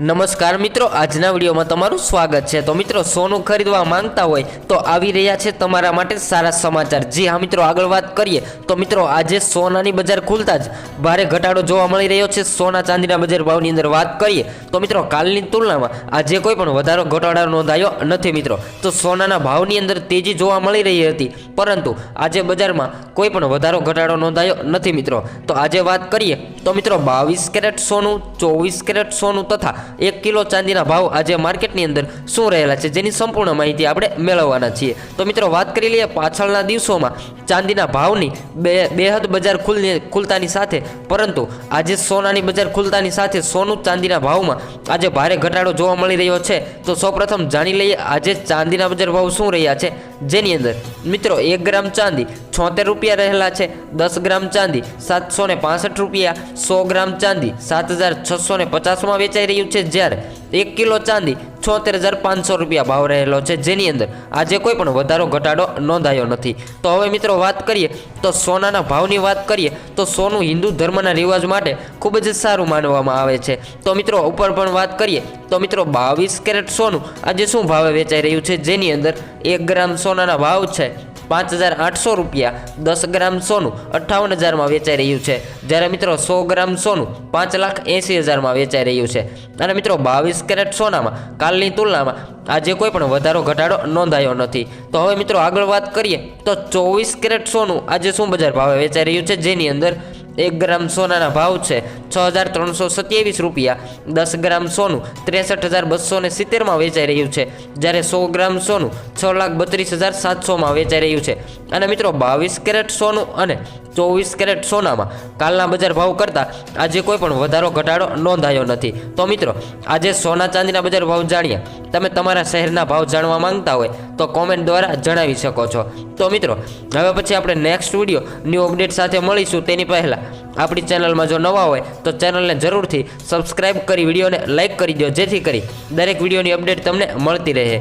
નમસ્કાર મિત્રો, આજના વિડીયોમાં તમારું સ્વાગત છે. તો મિત્રો, સોનું ખરીદવા માંગતા હોય તો આવી રહ્યા છે તમારા માટે સારા સમાચાર. જી હા મિત્રો, આગળ વાત કરીએ. તો મિત્રો, આજે સોનાની બજાર ખુલતા જ ભારે ઘટાડો જોવા મળી રહ્યો છે. સોના ચાંદીના બજાર ભાવની અંદર વાત કરીએ, તો મિત્રો, કાલની તુલનામાં આજે કોઈ પણ વધારો, ઘટાડો નોંધાયો નથી મિત્રો. તો સોનાના ભાવની અંદર તેજી જોવા મળી રહી હતી, પરંતુ આજે બજારમાં કોઈ પણ વધારો, ઘટાડો નોંધાયો નથી મિત્રો. તો આજે વાત કરીએ, તો મિત્રો, બાવીસ કેરેટ સોનું ચોવીસ કેરેટ સોનું તથા એક કિલો ચાંદીના ભાવ આજે માર્કેટની અંદર શું રહેલા છે જેની સંપૂર્ણ માહિતી આપણે મેળવવાના છીએ. તો મિત્રો વાત કરી લઈએ પાછળના દિવસોમાં ચાંદીના ભાવની બે બેહદ બજાર ખુલની ખુલતાની સાથે. પરંતુ આજે સોનાની બજાર ખુલતાની સાથે સોનું ચાંદીના ભાવમાં આજે ભારે ઘટાડો જોવા મળી રહ્યો છે. તો સૌપ્રથમ જાણી લઈએ આજે ચાંદીના બજાર ભાવ શું રહ્યા છે. જેની અંદર મિત્રો એક ગ્રામ ચાંદી છોતેર રૂપિયા રહેલા છે, દસ ગ્રામ ચાંદી સાતસો ને પાસઠ રૂપિયા, સો ગ્રામ ચાંદી સાત હજાર છસો ને પચાસમાં વેચાઈ રહ્યું છે. જ્યારે એક કિલો ચાંદી છોતેર હજાર પાંચસો રૂપિયા ભાવ રહેલો છે. જેની અંદર આજે કોઈ પણ વધારો ઘટાડો નોંધાયો નથી. તો હવે મિત્રો વાત કરીએ તો સોનાના ભાવની વાત કરીએ તો સોનું હિન્દુ ધર્મના રિવાજ માટે ખૂબ જ સારું માનવામાં આવે છે. તો મિત્રો ઉપર પણ વાત કરીએ તો મિત્રો બાવીસ કેરેટ સોનું આજે શું ભાવે વેચાઈ રહ્યું છે? જેની અંદર એક ગ્રામ સોનાના ભાવ છે પાંચ હજાર આઠસો રૂપિયા દસ ગ્રામ સોનું અઠ્ઠાવન હજારમાં વેચાઈ રહ્યું છે. જ્યારે મિત્રો સો ગ્રામ સોનું પાંચ લાખ એંસી હજારમાં વેચાઈ રહ્યું છે. અને મિત્રો બાવીસ કેરેટ સોનામાં કાલની તુલનામાં આજે કોઈ પણ વધારો ઘટાડો નોંધાયો નથી. તો હવે મિત્રો આગળ વાત કરીએ તો ચોવીસ કેરેટ સોનું આજે શું બજાર ભાવે વેચાઈ રહ્યું છે? જેની અંદર એક ગ્રામ સોનાના ભાવ છે છ હજાર ત્રણસો સત્યાવીસ રૂપિયા. દસ ગ્રામ સોનું ત્રેસઠ હજાર બસો ને સિત્તેરમાં વેચાઈ રહ્યું છે. જ્યારે સો ગ્રામ સોનું છ લાખ બત્રીસ હજાર સાતસોમાં વેચાઈ રહ્યું છે. અને મિત્રો, બાવીસ કેરેટ સોનું અને ચોવીસ કેરેટ સોનામાં કાલના બજાર ભાવ કરતાં આજે કોઈ પણ વધારો, ઘટાડો નોંધાયો નથી. તો મિત્રો, આજે સોના ચાંદીના બજાર ભાવ જાણ્યા. તમે તમારા શહેરના ભાવ જાણવા માંગતા હોય તો કોમેન્ટ દ્વારા જણાવી શકો છો. તો મિત્રો, હવે પછી આપણે નેક્સ્ટ વીડિયો ન્યૂ અપડેટ સાથે મળીશું. તેની પહેલાં આપણી ચેનલમાં જો નવા હોય તો ચેનલને જરૂરથી સબસ્ક્રાઇબ કરી, વિડીયોને લાઇક કરી દો જેથી કરી દરેક વિડીયોની અપડેટ તમને મળતી રહે.